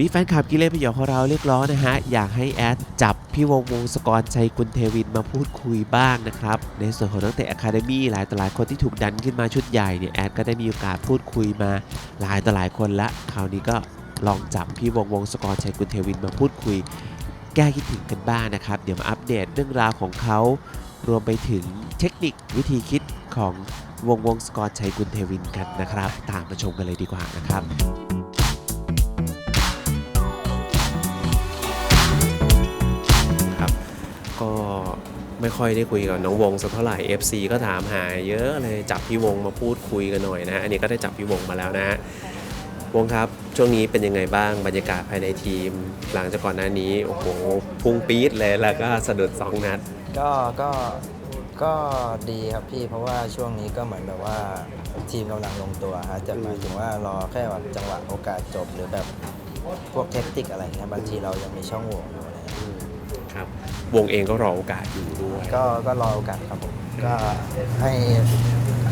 มีแฟนคลับกิเลนพยองของเราเรียกร้องนะฮะ อยากให้แอดจับพี่วงวงศกรชัยกุลเทวินมาพูดคุยบ้างนะครับ ในส่วนของนักเตะอะคาเดมี่หลายต่อหลายคนที่ถูกดันขึ้นมาชุดใหญ่เนี่ยแอดก็ได้มีโอกาสพูดคุยมาหลายต่อหลายคนละคราวนี้ก็ลองจับพี่วงวงศกรชัยกุลเทวินมาพูดคุย แก้คิดถึงกันบ้างนะครับ เดี๋ยวมาอัปเดตเรื่องราวของเขารวมไปถึงเทคนิควิธีคิดของวงวงสกอร์ชัยกุลเทวินกันนะครับ ตามมาชมกันเลยดีกว่านะครับ ไม่ค่อยได้คุยกับน้องวงสักเท่าไหร่ FC ก็ถามหาเยอะเลยจับพี่วงมาพูดคุยกันหน่อยนะ อันนี้ก็ได้จับพี่วงมาแล้วนะฮะวงครับช่วงนี้เป็นยังไงบ้างบรรยากาศภายในทีม หลังจากก่อนหน้านี้โอ้โหพุ่งปี๊ดเลยแล้วก็สะดุดสองนัด ก็ก็ก็ดีครับพี่เพราะว่าช่วงนี้ก็เหมือนแบบว่าทีมกำลังลงตัวฮะจะหมายถึงว่ารอแค่แบบจังหวะโอกาสจบหรือแบบพวกเทคนิคอะไรเงี้ยบางทีเรายังมีช่องโหว่อยู่อะไรเงี้ย ครับ วงเองก็รอโอกาสอยู่ด้วย ก็ก็รอโอกาสครับผมก็ให้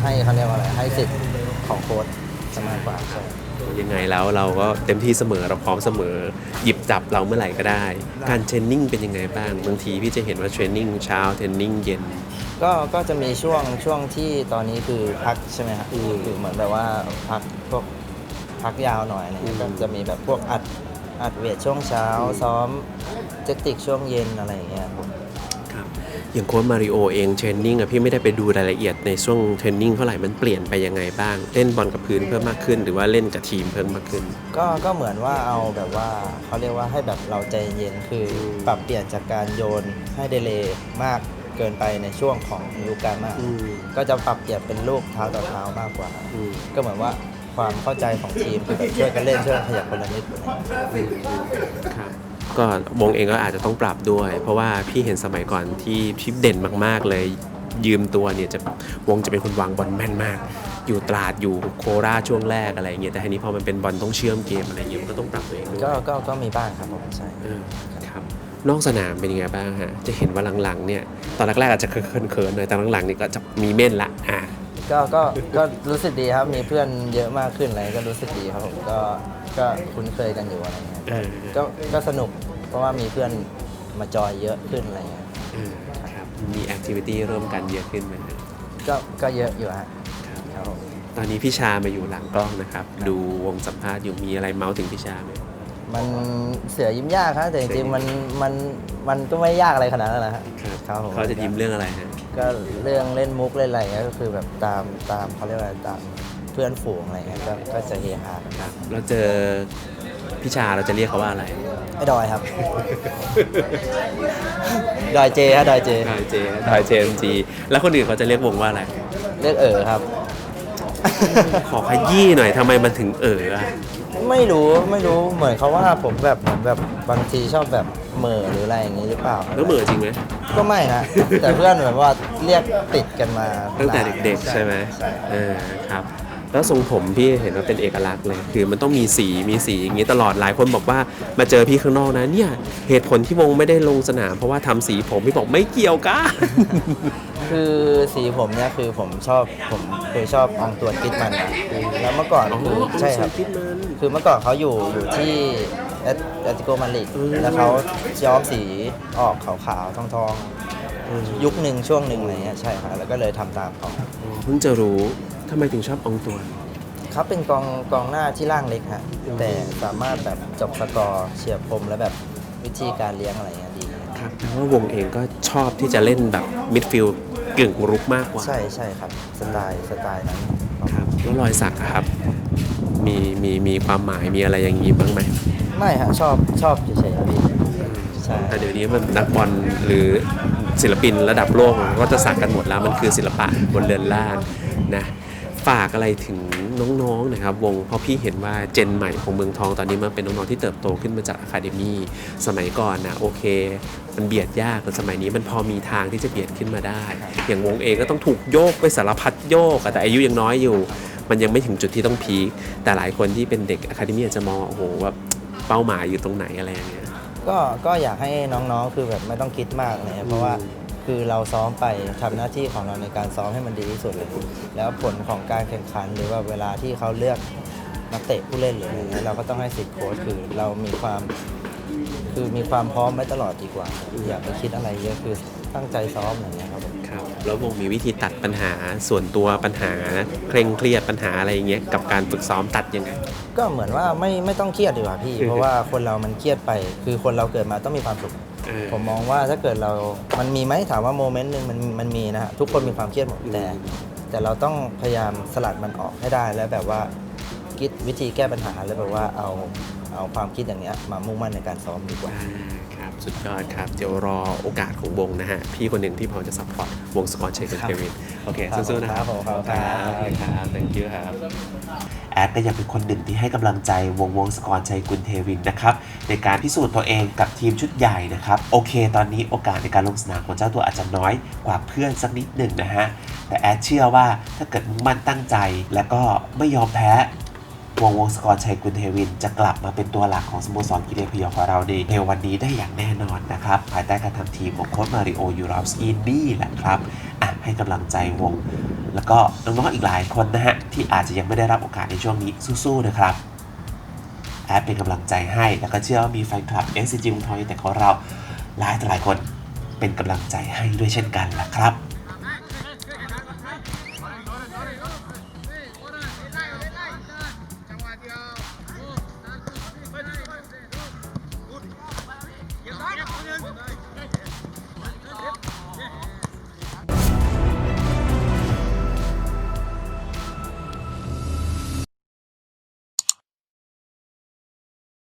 ให้เขาเรียกว่าอะไรให้สิทธิ์ของโค้ชจะมากกว่าใช่ยังไงแล้วเราก็เต็มที่เสมอเราพร้อมเสมอ หยิบจับเราเมื่อไหร่ก็ได้ การเทรนนิ่งเป็นยังไงบ้างบางทีพี่จะเห็นว่าเทรนนิ่งเช้าเทรนนิ่งเย็น ก็ก็จะมีช่วงช่วงที่ตอนนี้คือพักใช่ไหมครับคือคือเหมือนแบบว่าพักพวกพักยาวหน่อยอะไรเงี้ยอืมก็จะมีแบบพวกอัด อัดเวทช่วงเช้าซ้อมเทคนิคช่วงเย็นอะไรอย่างเงี้ยครับครับอย่างโค้ชมาริโอเองเทรนนิ่งอะพี่ไม่ได้ไปดูรายละเอียดในช่วงเทรนนิ่งเท่าไหร่มันเปลี่ยนไปยังไงบ้าง เล่นบอลกับพื้นเพิ่มมากขึ้น หรือว่าเล่นกับทีมเพิ่มมากขึ้น ก็ก็เหมือนว่าเอาแบบว่าเขาเรียกว่าให้แบบเราใจเย็นคือปรับเปลี่ยนจากการโยนให้เดเลย์มากเกินไปในช่วงของฤดูกาลมาก อืมก็จะปรับเปลี่ยนเป็นลูกเท้าต่อเท้ามากกว่า อืม ก็เหมือนว่า ความเข้าใจของทีมคือแบบช่วยกันเล่นช่วยกันขยับคนละนิดอะไรอย่างเงี้ยครับก็วงเองก็อาจจะต้องปรับด้วย เพราะว่าพี่เห็นสมัยก่อนที่ที่เด่นมาก ๆ เลยยืมตัวเนี่ยจะวงจะเป็นคนวางบอลแม่นมาก อยู่ตราดอยู่โคราชช่วงแรกอะไรอย่างเงี้ยแต่ทีนี้พอมันเป็นบอลต้องเชื่อมเกมอะไรอย่างเงี้ยมันก็ต้องปรับตัวเองด้วยก็ก็ก็มีบ้างครับผมใช่เออครับนอกสนามเป็นยังไงบ้างฮะจะเห็นว่าหลังๆเนี่ยตอนแรกๆอาจจะเขินๆหน่อยแต่หลังๆนี่ก็จะมีเม่นละอะ ก็ก็ก็รู้สึกดีครับมีเพื่อนเยอะมากขึ้นอะไรก็รู้สึกดีครับผมก็ก็คุ้นเคยกันอยู่อะไรเงี้ยเออก็ก็สนุกเพราะว่ามีเพื่อนมาจอยเยอะขึ้นอะไรเงี้ยเออครับมีแอคทิวิตี้ร่วมกันเยอะขึ้นไหมฮะก็ก็เยอะอยู่ฮะครับครับผม ตอนนี้พี่ชามาอยู่หลังกล้องนะครับ ดูวงสัมภาษณ์อยู่มีอะไรเมาส์ถึงพี่ชาไหม มันเสือยิ้มยากครับแต่จริงๆมันมันมันก็ไม่ยากอะไรขนาดนั้นแหละฮะครับผมเขาจะยิ้มเรื่องอะไรฮะก็เรื่องเล่นมุกเล่นอะไรเงี้ยก็คือแบบตามตามเขาเรียกว่าอะไรตามเพื่อนฝูงอะไรเงี้ยก็ก็จะเฮฮากันครับเราเจอพี่ชาเราจะเรียกเขาว่าอะไรไอ้ดอยครับ ดอยเจฮะดอยเจดอยเจดอยเจมจีแล้วคนอื่นเขาจะเรียกวงว่าอะไรเรียกเอ๋อครับ ขอขยี้หน่อยทำไมมันถึงเอออะ ไม่รู้ไม่รู้เหมือนเขาว่าผมแบบเหมือนแบบบางทีชอบแบบเหม่อหรืออะไรอย่างนี้หรือเปล่า แล้วเหมือจริงไหม ก็ไม่นะ แต่เพื่อนแบบว่าเรียกติดกันมาตั้งแต่เด็กๆ ใช่ไหมใช่เออครับ แล้วทรงผมพี่เห็นว่าเป็นเอกลักษณ์เลย คือมันต้องมีสีมีสีอย่างนี้ตลอดหลายคนบอกว่ามาเจอพี่ข้างนอกนะเนี่ยเหตุผลที่วงไม่ได้ลงสนามเพราะว่าทำสีผมพี่บอกไม่เกี่ยวกัน คือสีผมเนี่ยคือผมชอบผมคือชอบอองตัวคิดมันอะแล้วเมื่อก่อนคือใช่ครับคิดมันคือเมื่อก่อนเขาอยู่อยู่ที่แอตแอตติโกมาดริดแล้วเขาย้อมสีออกขาวๆทองๆ ยุคหนึ่งช่วงหนึ่งอะไรเงี้ยใช่ครับแล้วก็เลยทำตามเขาเพิ่งจะรู้ทำไมถึงชอบอองตัวเขาเป็นกองกองหน้าที่ร่างเล็กฮะแต่สามารถแบบจบสกอร์เฉียบคมและแบบวิธีการเลี้ยงอะไรเงี้ยดี ครับแต่ว่าวงเองก็ชอบที่จะเล่นแบบมิดฟิลด์กึ่งรุกมากกว่าใช่ใช่ครับสไตล์สไตล์นั้นครับแล้วรอยสักอะครับ มีมีมีความหมายมีอะไรอย่างนี้บ้างไหมไม่ฮะชอบชอบเฉยๆครับพี่ใช่แต่เดี๋ยวนี้มันนักบอลหรือศิลปินระดับโลกก็จะสักกันหมดแล้วมันคือศิลปะบนเรือนล่างนะฝากอะไรถึง น้องๆนะครับวงเพราะพี่เห็นว่าเจนใหม่ของเมืองทองตอนนี้มันเป็นน้องๆที่เติบโตขึ้นมาจากอะคาเดมี่สมัยก่อนนะโอเค มันเบียดยากแต่สมัยนี้มันพอมีทางที่จะเบียดขึ้นมาได้ อย่างวงเองก็ต้องถูกโยกไปสารพัดโยกแต่อายุยังน้อยอยู่ มันยังไม่ถึงจุดที่ต้องพีคแต่หลายคนที่เป็นเด็กอะคาเดมี่อาจจะมองโอ้โหแบบเป้าหมายอยู่ตรงไหนอะไรอย่างเงี้ยก็ก็อยากให้น้องๆคือแบบไม่ต้องคิดมากเลยเพราะว่า คือเราซ้อมไปทำหน้าที่ของเราในการซ้อมให้มันดีที่สุดเลย แล้วผลของการแข่งขันหรือว่าเวลาที่เขาเลือกนักเตะผู้เล่นเลยอย่างเงี้ยเราก็ต้องให้สิทธิ์โค้ชคือเรามีความคือมีความพร้อมไว้ตลอดดีกว่า อย่าไปคิดอะไรเยอะคือตั้งใจซ้อมอย่างเงี้ยครับผมครับแล้ววงมีวิธีตัดปัญหาส่วนตัวปัญหา เคร่งเครียดปัญหาอะไรอย่างเงี้ยกับการฝึกซ้อมตัดยังไงก็เหมือนว่าไม่ไม่ต้องเครียดดีกว่าพี่ เพราะว่าคนเรามันเครียดไป คือคนเราเกิดมาต้องมีความสุข เออ ผมมองว่าถ้าเกิดเรา มันมีไหมถามว่าโมเมนต์หนึ่งมันมันมีนะฮะทุกคนมีความเครียดหมดแต่ แต่เราต้องพยายามสลัดมันออกให้ได้แล้วแบบว่าคิดวิธีแก้ปัญหาแล้วแบบว่าเอา เอาความคิดอย่างเนี้ยมามุ่งมั่นในการซ้อมดีกว่าอ่า ครับ สุดยอดครับ เดี๋ยวรอโอกาสของวงนะฮะ พี่คนหนึ่งที่พอจะซัพพอร์ตวงสกอตเชยกับครับเควินโอเคครับสู้ๆนะครับผมครับผมครับโอเคครับ thank you ครับ แอดก็ยังเป็นคนหนึ่งที่ให้กำลังใจวงวงศกรชัยกุลเทวินนะครับ ในการพิสูจน์ตัวเองกับทีมชุดใหญ่นะครับ โอเค ตอนนี้โอกาสในการลงสนามของเจ้าตัวอาจจะน้อยกว่าเพื่อนสักนิดหนึ่งนะฮะแต่แอดเชื่อว่าถ้าเกิดมุ่งมั่นตั้งใจ แล้วก็ไม่ยอมแพ้ วงวงศกอร์ชัยกุลเทวิน จะกลับมาเป็นตัวหลักของสโมสรกีฬาพยองของเราในในวันนี้ได้อย่างแน่นอนนะครับ ภายใต้การทำทีมของโค้ชมาริโอยูราฟสกินนี่แหละครับอะให้กำลังใจวง แล้วก็น้องๆอีกหลายคนนะฮะ ที่อาจจะยังไม่ได้รับโอกาสในช่วงนี้สู้ๆนะครับแอดเป็นกำลังใจให้ แล้วก็เชื่อว่ามีแฟนคลับ SCG วงทองแต่ของเราหลายต่หลายคนเป็นกำลังใจให้ด้วยเช่นกันนะครับ